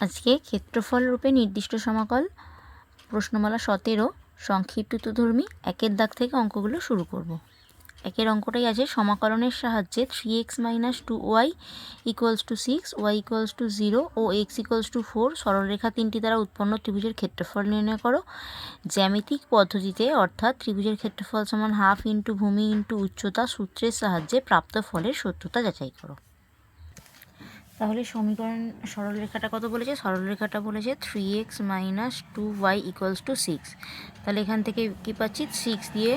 আজকে ক্ষেত্রফল রূপে নির্দিষ্ট সমাকল, প্রশ্নমালা সতেরো সংক্ষিপ্তধর্মী একের দাগ থেকে অঙ্কগুলো শুরু করব। একের অঙ্কটাই আছে সমাকলনের সাহায্যে three X minus two Y equals to six Y equals to zero O x equals to four সরলরেখা তিনটি দ্বারা উৎপন্ন ত্রিভুজের ক্ষেত্রফল নির্ণয় করো। জ্যামিতিক পদ্ধতিতে, অর্থাৎ ত্রিভুজের ক্ষেত্রফল সমান হাফ ইন্টু ভূমি ইন্টু উচ্চতা সূত্রের সাহায্যে প্রাপ্ত ফলের সত্যতা যাচাই করো। তাহলে সমীকরণ সরলরেখাটা কত বলেছে? সরলরেখাটা বলেছে three X minus two Y equals to six তাহলে এখান থেকে কী পাচ্ছি? সিক্স দিয়ে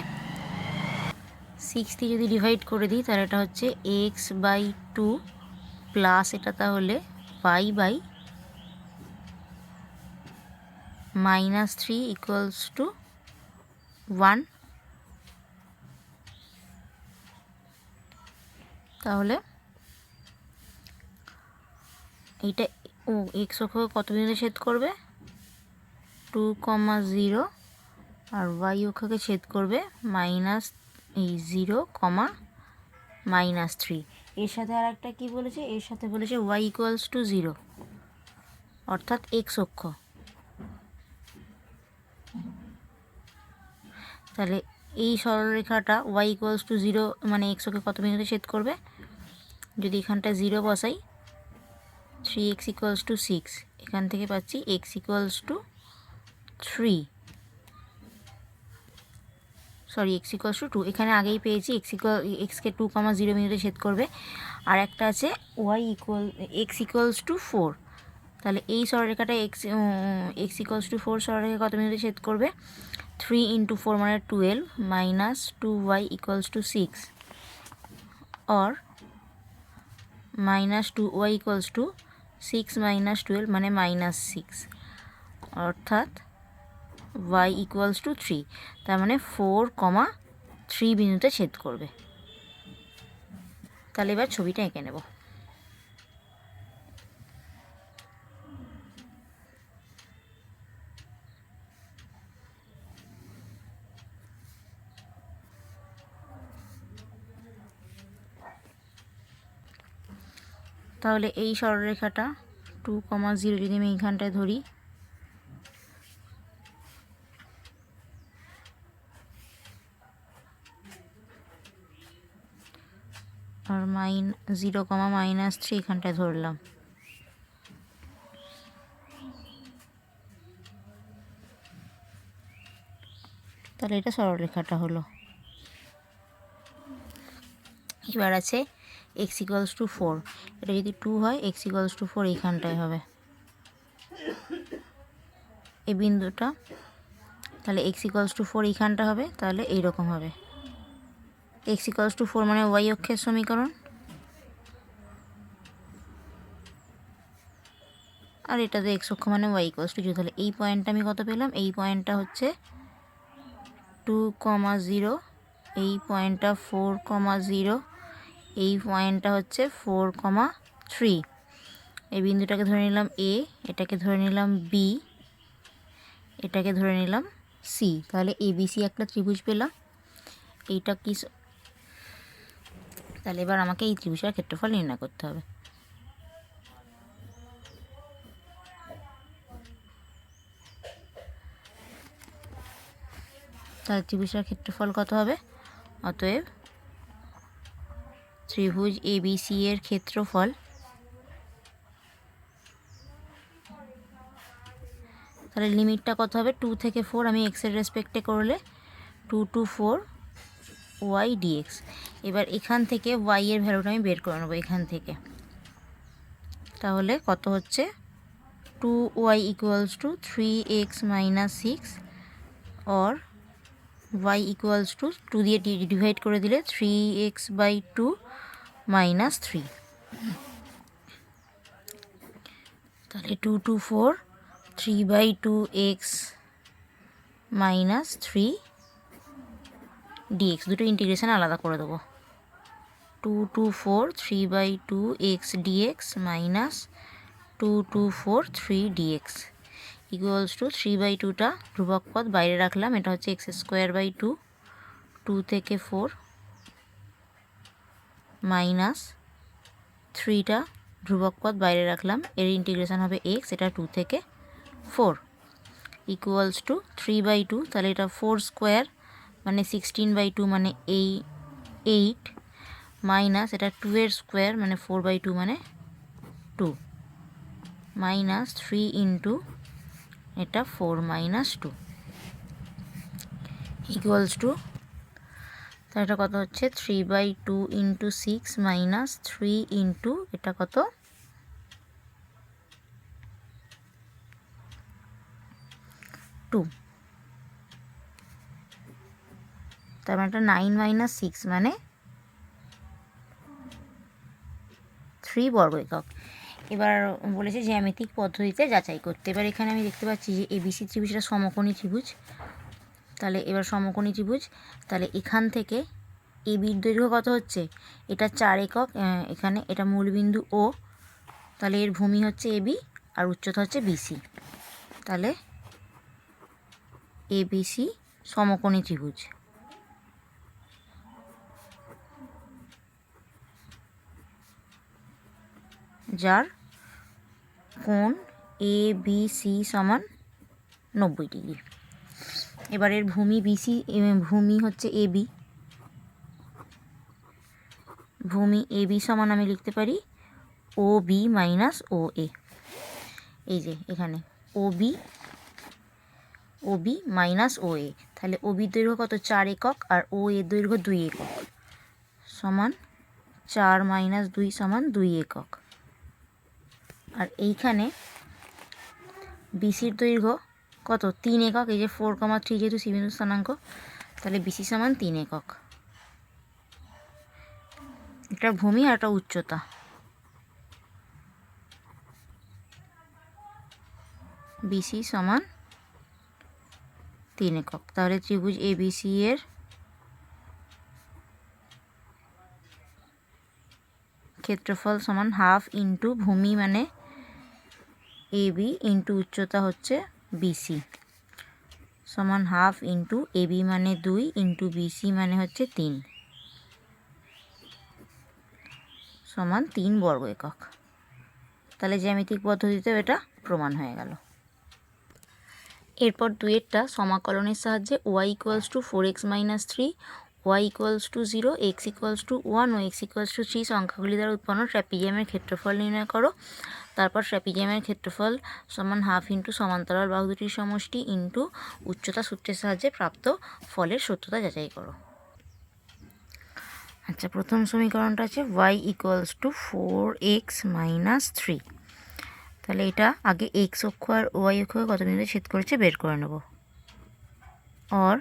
সিক্স দিয়ে যদি ডিভাইড করে দিই, তাহলে এটা হচ্ছে এক্স বাই টু প্লাস এটা তাহলে Y by minus three equals to one তাহলে এইটা, ও এক্স অক্ষকে কত বিন্দুতে ছেদ করবে? টু কমা জিরো, আর ওয়াই অক্ষকে ছেদ করবে মাইনাস এই জিরো কমা মাইনাস থ্রি। এর সাথে আর একটা কী বলেছে? এর সাথে বলেছে ওয়াই ইকুয়ালস টু জিরো অর্থাৎ এক্স অক্ষ তাহলে এই সরলরেখাটা ওয়াই ইকুয়ালস টু জিরো মানে এক্স অক্ষে কত বিন্দুতে ছেদ করবে? যদি এখানটা জিরো বসাই three x equals to six এখান থেকে পাচ্ছি x equals to three sorry x equals to two এখানে আগেই পেয়েছি এক্স ইকুয়াল এক্সকে টু কমা জিরো মিনিটে ছেদ করবে। আর একটা আছে y equal x equals to four তাহলে এই সরলরেখাটা x x equals to four সরলরেখা কত মিনিটে ছেদ করবে? থ্রি ইন্টু ফোর মানে twelve minus two y equals to six or minus two y equals to six minus twelve মানে মাইনাস সিক্স, অর্থাৎ ওয়াই ইকুয়ালস টু থ্রি, তার মানে ফোর কমা থ্রি বিন্দুতে ছেদ করবে। তাহলে এবার ছবিটা এঁকে নেব। তাহলে এই সরলরেখাটা টু কমা জিরো যদি আমি এইখানটায় ধরি, আর মাইন জিরো কমা মাইনাস থ্রি এখানটায় ধরলাম। তাহলে এটা সরলরেখাটা হলো। এবার আছে এক্স ইকুয়ালস টু ফোর এটা যদি টু হয় এক্স ইকুয়ালস টু ফোর এইখানটায় হবে। এই বিন্দুটা, তাহলে এক্স ইকুয়ালস টু ফোর এইখানটা হবে, তাহলে এইরকম হবে। এক্স ইকুয়ালস টু ফোর মানে ওয়াই অক্ষের সমীকরণ। আর এটা তো এক্স অক্ষ মানে ওয়াই ইকুয়ালস টু জিরো তাহলে এই পয়েন্টটা আমি কত পেলাম? এই পয়েন্টটা হচ্ছে টু কমা জিরো এই পয়েন্টটা ফোর কমা জিরো এই পয়েন্টটা হচ্ছে ফোর কমা থ্রি। এই বিন্দুটাকে ধরে নিলাম এ, এটাকে ধরে নিলাম বি, এটাকে ধরে নিলাম সি। তাহলে এ, বি, সি একটা ত্রিভুজ পেলাম। এইটা কি তাহলে এবার আমাকে এই ত্রিভুজের ক্ষেত্রফল নির্ণয় করতে হবে। তাহলে ত্রিভুজের ক্ষেত্রফল কত হবে? অতএব ত্রিভুজ এবিসি এর ক্ষেত্রফল। তাহলে লিমিটটা কত হবে? টু থেকে ফোর আমি এক্সের রেসপেক্টে করলে two to four y d x এবার এখান থেকে ওয়াই এর ভ্যালুটা আমি বের করে নেব এখান থেকে। তাহলে কত হচ্ছে? Two y equals to three x minus six or y equals to two দিয়ে ডিভাইড করে দিলে three x by two minus three. তাহলে two to four three by two x minus three d x দুটো integration আলাদা করে দেবো। Two to four three by two x d x minus two to four three d x equals to three by two ধ্রুবক পদ বাইরে রাখলাম। এটা হচ্ছে x square by two two থেকে ফোর মাইনাস থ্রিটা ধ্রুবক পদ বাইরে রাখলাম। এর ইন্টিগ্রেশন হবে এক্স এটা টু থেকে four equals to three by two তাহলে এটা ফোর স্কোয়ার মানে সিক্সটিন বাই টু মানে এই এইট মাইনাস এটা টু এর স্কোয়ার মানে ফোর বাই টু মানে টু মাইনাস থ্রি ইন্টু এটা four minus two equals to তাহলে এটা কত হচ্ছে? Three by two into six minus three into এটা কত? টু তার মানে এটা নাইন মাইনাস সিক্স মানে থ্রি বর্গ একক। এবার বলেছে জ্যামিতিক পদ্ধতিতে যাচাই করতে। এবার এখানে আমি দেখতে পাচ্ছি যে এবিসি ত্রিভুজটা সমকোণী ত্রিভুজ। তাহলে এবার সমকোণী ত্রিভুজ। তাহলে এখান থেকে এবির দৈর্ঘ্য কত হচ্ছে? এটা চার একক এখানে এটা মূলবিন্দু ও তাহলে এর ভূমি হচ্ছে এবি আর উচ্চতা হচ্ছে বিসি তাহলে এবিসি সমকোণী ত্রিভুজ। যার কোণ এ বি সি সমান নব্বই ডিগ্রি। এবার এর ভূমি বিসি ভূমি হচ্ছে এ বি। ভূমি এ বি সমান আমি লিখতে পারি ও বি মাইনাস ও এ। এই যে এখানে O B O B minus O A. তাহলে ও বির দৈর্ঘ্য কত? চার একক আর ও এর দৈর্ঘ্য দুই একক। সমান চার মাইনাস দুই সমান দুই একক। আর এইখানে বিসির দৈর্ঘ্য কত? তিন একক, এই যে ফোর কমা থ্রি যেহেতু সি বিন্দু স্থানাঙ্ক, তাহলে বিসি সমান তিন একক। এটা ভূমি আর একটা উচ্চতা। বিসি সমান তিন একক। তাহলে ত্রিভুজ এ বিসি এর ক্ষেত্রফল সমান হাফ ইন্টু ভূমি মানে এ বি ইন্টু উচ্চতা হচ্ছে বিসি সমান হাফ ইন্টু এ বি মানে দুই ইন্টু বিসি মানে হচ্ছে তিন। সমান তিন বর্গ একক। তাহলে জ্যামিতিক পদ্ধতিতে এটা প্রমাণ হয়ে গেল। এরপর দুয়েরটা সমাকলনের সাহায্যে y equals to four x minus three y equals to zero x equals to one O x equals to three সংখ্যাগুলি দ্বারা উৎপন্ন ট্র্যাপিজিয়ামের ক্ষেত্রফল নির্ণয় করো। তারপর ট্র্যাপিজিয়ামের ক্ষেত্রফল সমান হাফ ইন্টু সমান্তরাল বাহু দুটির সমষ্টি ইন্টু উচ্চতা সূত্রের সাহায্যে প্রাপ্ত ফলের সত্যতা যাচাই করো। আচ্ছা প্রথম সমীকরণটা আছে y equals to four x minus three তাহলে এটা আগে এক্স অক্ষ আর ওয়াই অক্ষকে কত বিন্দুতে ছেদ করেছে বের করে নেব। Or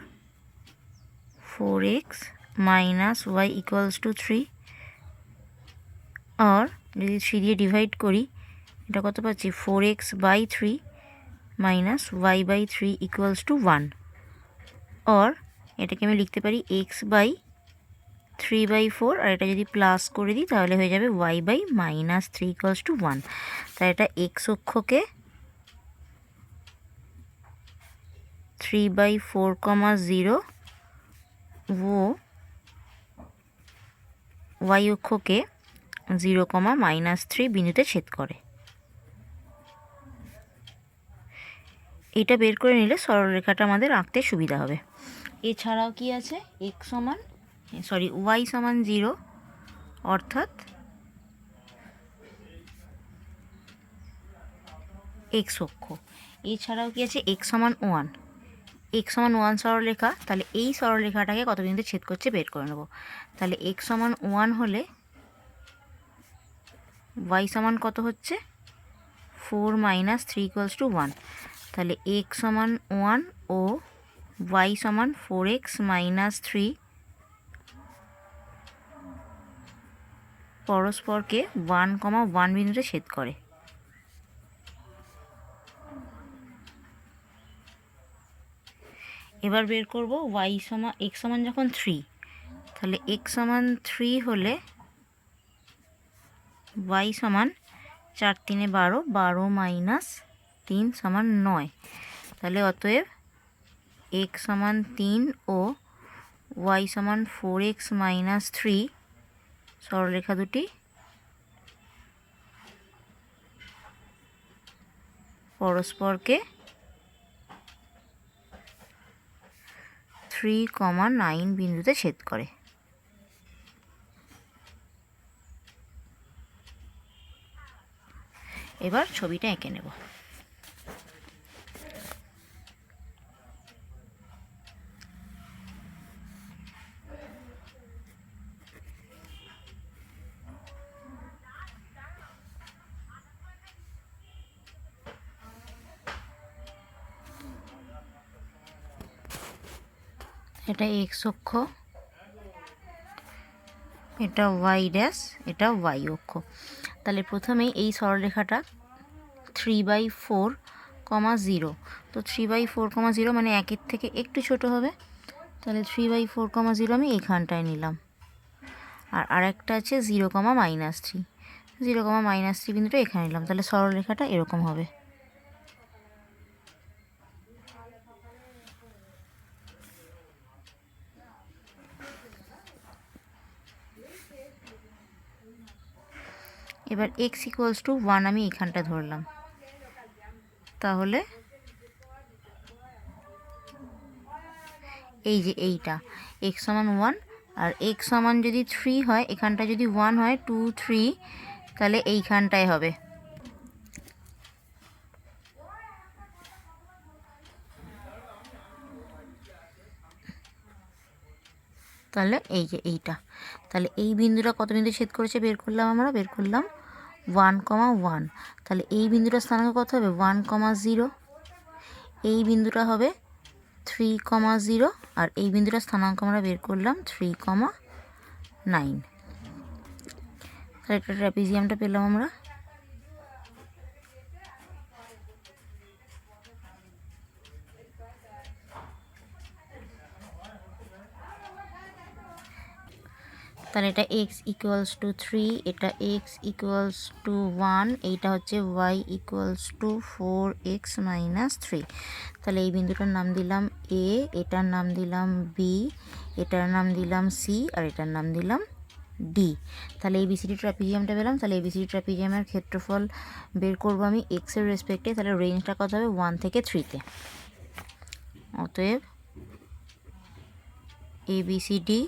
four x minus y equals to three আর যদি থ্রি দিয়ে ডিভাইড করি এটা কত পাচ্ছি? Four x by three minus y by three equals to one or এটাকে আমি লিখতে পারি x by three by four আর এটা যদি প্লাস করে দিই, তাহলে হয়ে যাবে y by minus three equals to one তাই এটা x অক্ষকে three by four comma zero O y অক্ষকে zero comma minus three বিন্দুতে ছেদ করে। এটা বের করে নিলে সরলরেখাটা আমাদের আঁকতে সুবিধা হবে। এছাড়াও কি আছে? এক্স সমান সরি ওয়াই সমান জিরো অর্থাৎ এক্স অক্ষ। এছাড়াও কি আছে? এক্স সমান ওয়ান এক্স সমান ওয়ান সরলরেখা, তাহলে এই সরলরেখাটাকে কত বিন্দুতে ছেদ করছে বের করে নেব। তাহলে এক্স সমান ওয়ান হলে ওয়াই সমান কত হচ্ছে? Four minus three equals to one তাহলে এক্স সমান ওয়ান ও ওয়াই সমান ফোর এক্স মাইনাস থ্রি পরস্পরকে ওয়ান কমা ওয়ান বিন্দুতে ছেদ করে। এবার বের করব ওয়াই সমান এক্স সমান যখন থ্রি তাহলে এক্স সমান থ্রি হলে ওয়াই সমান চার তিনে বারো বারো মাইনাস তিন সমান নয়। তাহলে অতএব এক্স সমান তিন ও ওয়াই সমান ফোর এক্স মাইনাস থ্রি সরলরেখা দুটি পরস্পরকে থ্রি কমা নাইন বিন্দুতে ছেদ করে। এবার ছবিটা এঁকে নেব। এটা এক্স অক্ষ। এটা ওয়াই ড্যাশ এটা ওয়াই অক্ষ। তাহলে প্রথমেই এই সরলরেখাটা three by four comma zero তো three by four comma zero মানে একের থেকে একটু ছোট হবে। তাহলে three by four comma zero আমি এইখানটায় নিলাম। আর আরেকটা আছে zero comma minus three zero comma minus three বিন্দুটা এখানে নিলাম। তাহলে সরলরেখাটা এরকম হবে। এবার এক্স ইকুয়ালস টু ওয়ান আমি এখানটা ধরলাম। তাহলে এই যে এইটা এক্স সমান ওয়ান আর এক্স সমান যদি থ্রি হয়, এখানটা যদি ওয়ান হয় টু থ্রি তাহলে এইখানটায় হবে। তাহলে এই যে এইটা। তাহলে এই বিন্দুটা কত বিন্দু ছেদ করেছে? বের করলাম আমরা, বের করলাম ওয়ান কমা ওয়ান তাহলে এই বিন্দুটার স্থানাঙ্ক কত হবে? ওয়ান কমা জিরো এই বিন্দুটা হবে থ্রি কমা জিরো আর এই বিন্দুটার স্থানাঙ্ক আমরা বের করলাম থ্রি কমা নাইন তাহলে একটা ট্র্যাপিজিয়ামটা পেলাম আমরা। তাহলে এটা এক্স ইকুয়ালস টু থ্রি এটা এক্স ইকুয়ালস টু ওয়ান এইটা হচ্ছে y equals to four x minus three তাহলে এই বিন্দুটার নাম দিলাম এ এটার নাম দিলাম বি এটার নাম দিলাম সি আর এটার নাম দিলাম ডি তাহলে এই বিসিডি ট্রাপিজিয়ামটা পেলাম, তাহলে এই বিসিডি ট্রাপিজিয়ামের ক্ষেত্রফল বের করব আমি এক্সের রেসপেক্টে তাহলে রেঞ্জটা কত হবে? ওয়ান থেকে থ্রিতে অতএব এ বি সি ডি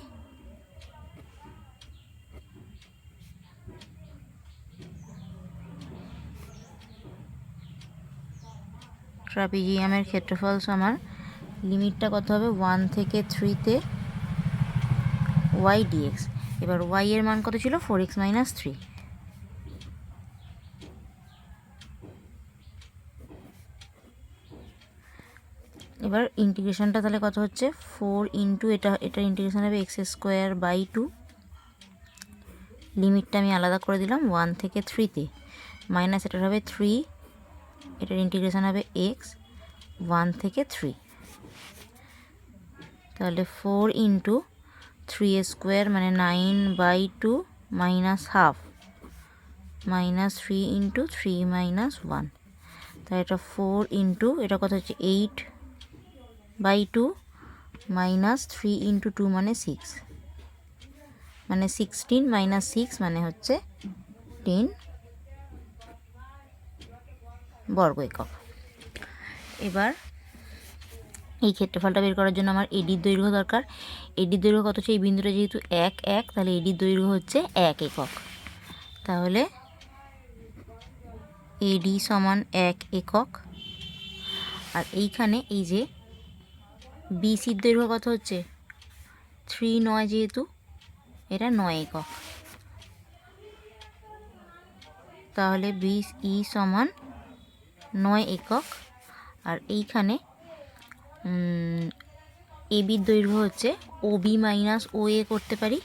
ট্রাপিজিয়ামের ক্ষেত্রফল সমান লিমিটটা কত হবে? ওয়ান থেকে থ্রিতে ওয়াই ডিএক্স। এবার ওয়াই এর মান কত ছিল? Four x minus three. এবার ইন্টিগ্রেশনটা তাহলে কত হচ্ছে? ফোর ইন্টু এটা এটার ইন্টিগ্রেশন হবে এক্স স্কোয়ার বাই টু। লিমিটটা আমি আলাদা করে দিলাম, ওয়ান থেকে থ্রিতে। মাইনাস এটার হবে থ্রি এটার ইন্টিগ্রেশন হবে এক্স ওয়ান থেকে থ্রি তাহলে ফোর ইন্টু থ্রি স্কোয়ার মানে nine by two minus half minus three into three minus one তাহলে এটা ফোর ইন্টু এটা কত হচ্ছে eight by two minus three into two মানে সিক্স মানে সিক্সটিন মাইনাস সিক্স মানে হচ্ছে টেন বর্গ একক এবার এই ক্ষেত্রফলটা বের করার জন্য আমার এডির দৈর্ঘ্য দরকার। এডির দৈর্ঘ্য কত হচ্ছে? এই বিন্দুটা যেহেতু এক এক, তাহলে এডির দৈর্ঘ্য হচ্ছে এক একক। তাহলে এডি সমান এক একক। আর এইখানে এই যে বিসির দৈর্ঘ্য কত হচ্ছে? থ্রি নয় যেহেতু, এটা নয় একক। তাহলে বিস ই সমান নয় একক। আর এইখানে এবির দৈর্ঘ্য হচ্ছে ও বি মাইনাস ও এ করতে পারি।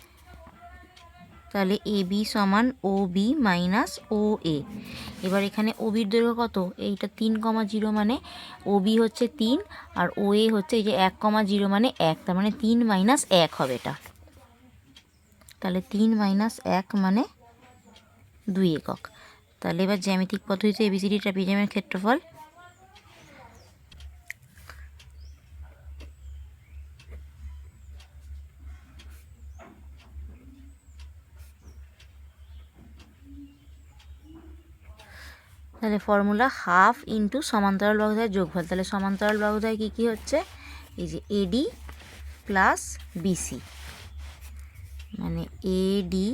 তাহলে এ বি সমান ও বি মাইনাস ও এ। এবার এখানে ও বির দৈর্ঘ্য কত? এইটা তিন কমা জিরো মানে ও বি হচ্ছে তিন আর ও এ হচ্ছে এই যে এক কমা জিরো মানে এক, তার মানে তিন মাইনাস এক হবে এটা। তাহলে তিন মাইনাস এক মানে দুই একক। তাহলে এবার জ্যামিতিক পদ্ধতিতে এবিসিডি ট্রাপিজিয়ামের ক্ষেত্রফল। তাহলে ফর্মুলা হাফ ইন্টু সমান্তরাল বাহুদায়ের যোগফল। তাহলে সমান্তরাল বাহুদায় কী কী হচ্ছে? এই যে এডি প্লাস বিসি। মানে এডি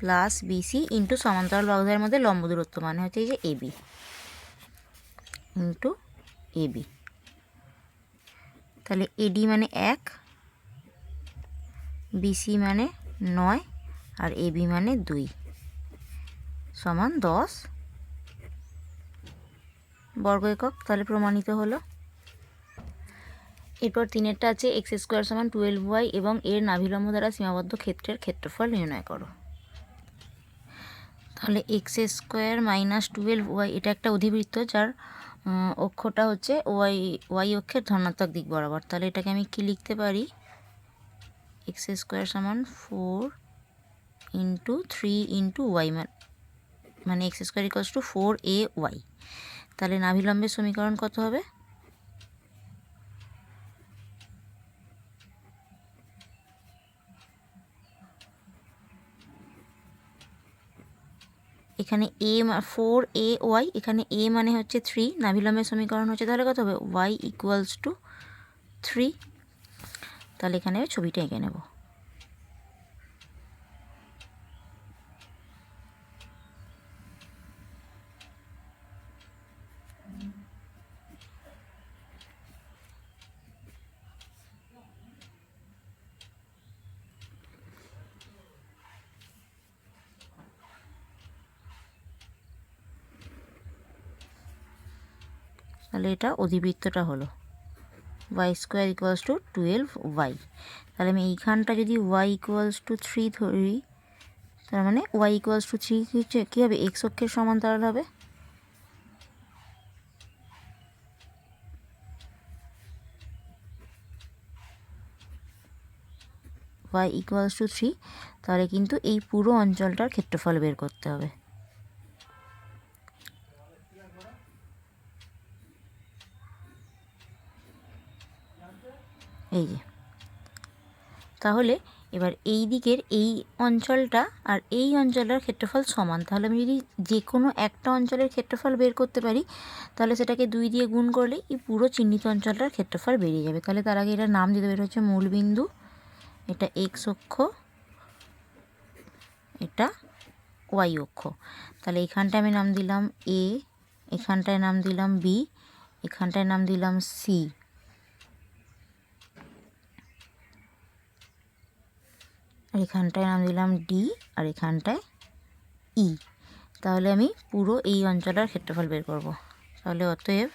প্লাস বিসি ইন্টু সমান্তরাল বাহুদায়ের মধ্যে লম্ব দূরত্ব মানে হচ্ছে এই যে এবি ইন্টু এবি তাহলে এডি মানে এক বিসি মানে নয়, আর এবি মানে দুই। সমান দশ। বর্গ একক, তাহলে প্রমাণিত হলো। এরপর তিনেরটা আছে, এক্স স্কোয়ার সমান টুয়েলভ ওয়াই এবং এর নাভিলম্ব দ্বারা সীমাবদ্ধ ক্ষেত্রের ক্ষেত্রফল নির্ণয় করো। তাহলে x square minus twelve y এটা একটা অধিবৃত্ত যার অক্ষটা হচ্ছে ওয়াই ওয়াই অক্ষের ধনাত্মক দিক বরাবর। তাহলে এটাকে আমি কি লিখতে পারি? এক্স স্কোয়ার সমান four into three into y মানে x square equals to four a y তাহলে নাভিলম্বের সমীকরণ কত হবে? এখানে এ ফোর এ ওয়াই এখানে এ মানে হচ্ছে থ্রি নাভিলম্বের সমীকরণ হচ্ছে তাহলে কত হবে? ওয়াই ইকুয়ালস টু থ্রি তাহলে এখানে ছবিটা এঁকে নেব। তাহলে এটা অধিবৃত্তটা হলো y square equals to twelve y তাহলে আমি এইখানটা যদি ওয়াই ইকুয়ালস টু থ্রি ধরি, তার মানে ওয়াই ইকুয়ালস টু থ্রি হচ্ছে? কী হবে? এক্স অক্ষের সমান্তরাল হবে? ওয়াই ইকুয়ালস টু থ্রি তাহলে কিন্তু এই পুরো অঞ্চলটার ক্ষেত্রফল বের করতে হবে। এই যে। তাহলে এবার এই দিকের এই অঞ্চলটা আর এই অঞ্চলটার ক্ষেত্রফল সমান। তাহলে আমি যদি যে কোনো একটা অঞ্চলের ক্ষেত্রফল বের করতে পারি, তাহলে সেটাকে দুই দিয়ে গুণ করলে এই পুরো চিহ্নিত অঞ্চলটার ক্ষেত্রফল বেরিয়ে যাবে। তাহলে তার আগে এটার নাম দিতে বের হচ্ছে মূলবিন্দু এটা এক্স অক্ষ, এটা ওয়াই অক্ষ। তাহলে এখানটায় আমি নাম দিলাম এ এখানটায় নাম দিলাম বি এখানটায় নাম দিলাম সি আর এখানটায় নাম দিলাম ডি আর এখানটায় ই। তাহলে আমি পুরো এই অঞ্চলের ক্ষেত্রফল বের করব। তাহলে অতএব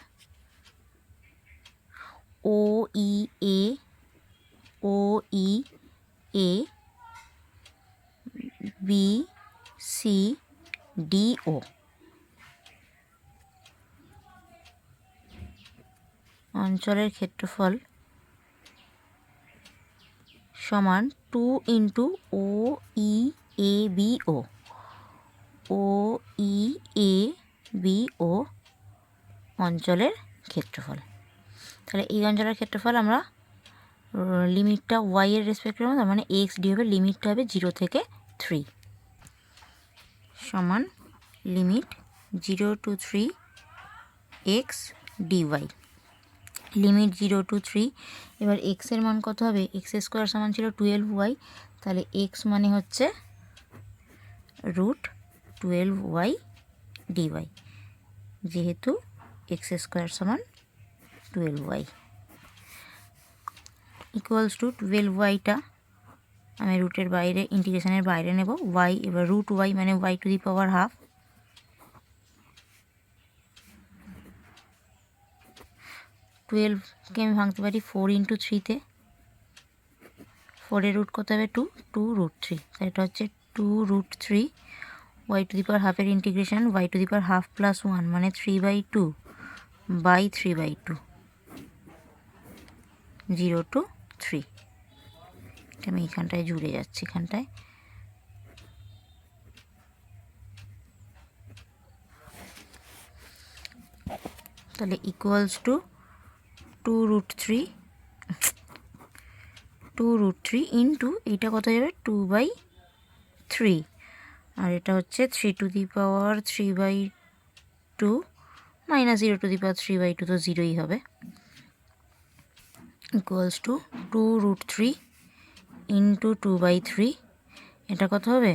O E A, O E A, B, C, D, O. অঞ্চলের ক্ষেত্রফল সমান two into O E A B O. O E A B O অঞ্চলের ক্ষেত্রফল। তাহলে এই অঞ্চলের ক্ষেত্রফল আমরা লিমিটটা ওয়াই এর রেসপেক্টের মধ্যে মানে এক্স ডি হবে লিমিটটা হবে জিরো থেকে থ্রি সমান limit zero to three x d y limit zero to three এবার এক্সের মান কত হবে? এক্স স্কোয়ার সমান ছিল টুয়েলভ ওয়াই তাহলে এক্স মানে হচ্ছে root twelve y d y যেহেতু এক্স স্কোয়ার সমান twelve y equals to twelve ওয়াইটা আমি রুটের বাইরে ইন্টিগ্রেশনের বাইরে নেব। ওয়াই এবার রুট ওয়াই মানে y to the power half টুয়েলভকে আমি ভাঙতে পারি ফোর ইন্টু থ্রিতে ফোরের রুট কত হবে? টু টু রুট থ্রি তাই এটা হচ্ছে two root three y to the power হাফের integration y to the power half plus one মানে three by two by three by two zero to three আমি এখানটায় জুড়ে যাচ্ছি এখানটায় তাহলে equals to two root three two root three into এইটা কত যাবে? টু বাই থ্রি আর এটা হচ্ছে three to the power three by two minus zero to the power three by two তো জিরোই হবে। Equals to two root three into two by three এটা কত হবে?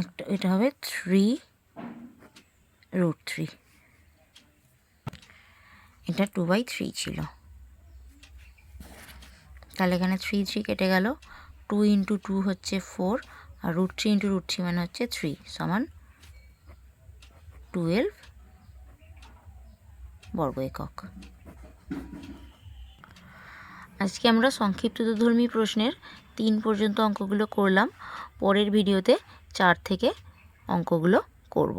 একটা, এটা হবে থ্রি রুট থ্রি এটা টু বাই থ্রি ছিল। তাহলে এখানে থ্রি থ্রি কেটে গেল। টু ইন্টু টু হচ্ছে ফোর আর root three into root three মানে হচ্ছে থ্রি সমান টুয়েলভ বর্গ একক। আজকে আমরা সংক্ষিপ্তধর্মী প্রশ্নের তিন পর্যন্ত অঙ্কগুলো করলাম। পরের ভিডিওতে চার থেকে অঙ্কগুলো করব।